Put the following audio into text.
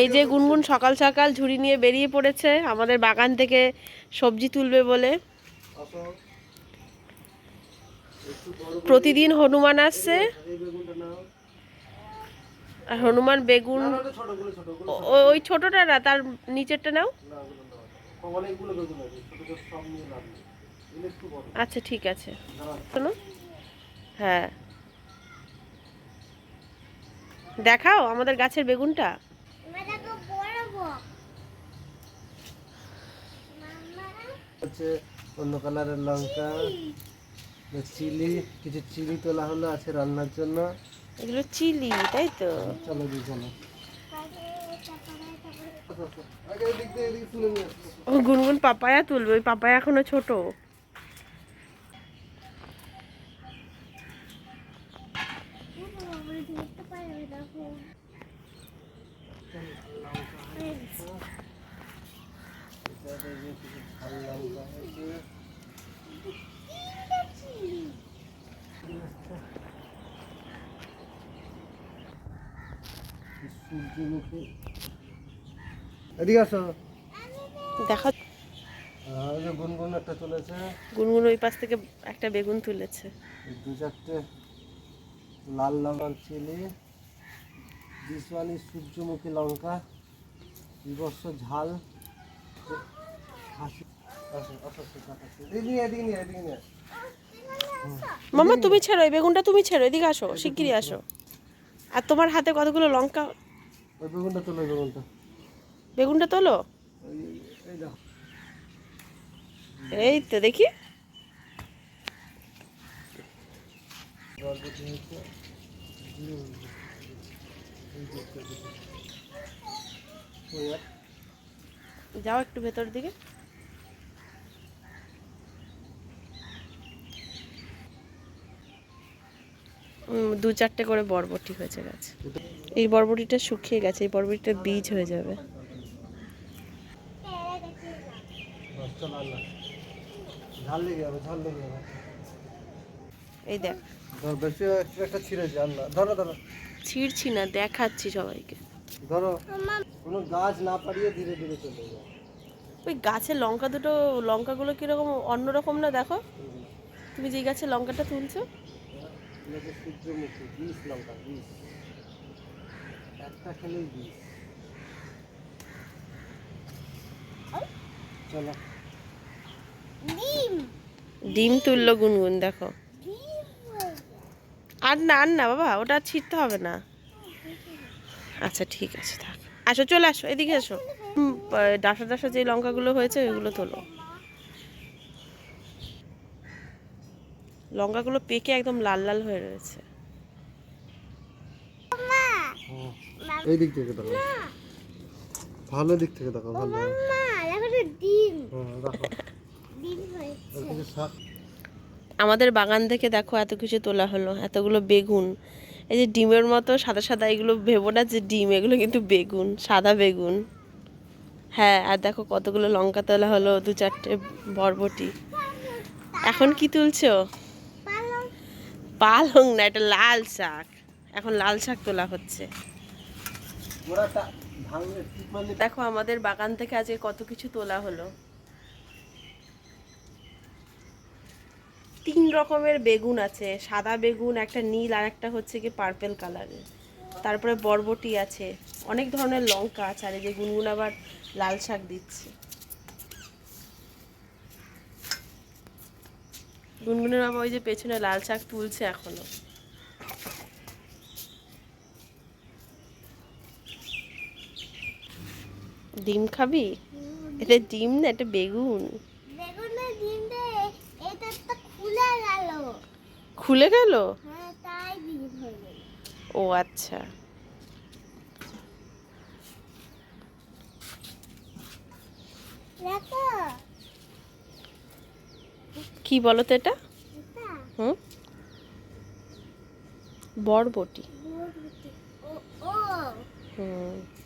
এই যে গুনগুন সকাল সকাল ঝুড়ি নিয়ে বেরিয়ে পড়েছে, আমাদের বাগান থেকে সবজি তুলবে বলে। প্রতিদিন হনুমান আসছে। আর হনুমান বেগুন ওই ছোটটা না, তার নিচেরটা নাও। আচ্ছা ঠিক আছে। শোনো। হ্যাঁ। দেখাও আমাদের গাছের বেগুনটা। হচ্ছে অন্য কালারের লঙ্কা চিলি কিছু চিলি তোলা হলো আছে রান্নার জন্য। এগুলো চিলি তাই তো? চলো দি চলো। ও গুনগুন পাপায়া তুলবে ওই পাপায়া এখনও ছোট। এটাতে যে কিছু ঝাল লঙ্কা আছে সূর্যমুখী এদিকে আসো। দেখা। গুনগুন একটা চলেছে গুনগুন ওই পাশ থেকে একটা বেগুন তুলেছে। দু চারটে লাল লঙ্কা চিলি দিস সূর্যমুখী লঙ্কা বিবর্ষ ঝাল। মামা, তুমি ছেড়ো, এই বেগুনটা তুমি ছেড়ো, এদিকে আসো, শিগগিরই আসো। আর তোমার হাতে কতগুলো লঙ্কা? বেগুনটা তোলো? বেগুনটা বেগুনটা তোলো এই তো, দেখি। যাও একটু ভেতর দিকে। দু চারটে করে বরবটি হয়েছে গাছে। এই বরবটিটা শুকিয়ে গেছে এই বরবটিটা বীজ হয়ে যাবে। এই দেখ। ছিঁড়ছি না দেখাচ্ছি সবাইকে। ধরো কোনো গাছ না পারিয়ে ধীরে ধীরে চলে যায় ওই গাছের লঙ্কা দুটো লঙ্কাগুলো কীরকম অন্যরকম না দেখো। তুমি যেই গাছের লঙ্কাটা তুলছো? এটাকে সূর্যমুখী বিষ লঙ্কা বিষ একটা খেলেই বিষ চলো। ডিম। তুললো গুনগুন দেখো। আর না আর না বাবা ওটা আর ছিঁড়তে হবে না। আচ্ছা ঠিক আছে থাক। আসো চলে আসো এদিকে আসো। হুম, ডাসা ডাসা যে লঙ্কাগুলো হয়েছে ওইগুলো তোলো। লঙ্কাগুলো পেকে একদম লাল লাল হয়ে রয়েছে। এই দিক থেকে দেখো ভালো দিক থেকে দেখো ভালো ডিম। আমাদের বাগান থেকে দেখো এত কিছু তোলা হলো এতগুলো বেগুন। এই যে ডিমের মতো সাদা সাদা এগুলো ভেবো না যে ডিম এগুলো কিন্তু বেগুন সাদা বেগুন। হ্যাঁ আর দেখো কতগুলো লঙ্কা তোলা হলো দু চারটে বরবটি। এখন কি তুলছো? পালং না, এটা লাল শাক। এখন লাল শাক তোলা হচ্ছে। দেখো, আমাদের বাগান থেকে আজকে কত কিছু তোলা হলো। তিন রকমের বেগুন আছে। সাদা বেগুন, একটা নীল, আর একটা হচ্ছে কি পার্পেল কালারের তারপরে বরবটি আছে। অনেক ধরনের লঙ্কা আছে, আর এই যে গুনগুন আবার লাল শাক দিচ্ছে। গুনগুনের বাবা ওই যে পেছনে লাল শাক তুলছে এখনও। ডিম খাবি? এটা ডিম না এটা বেগুন। খুলে হয়ে গেল। ও আচ্ছা। দেখো কি বলো তো এটা। হুম? বরবটি। হুম।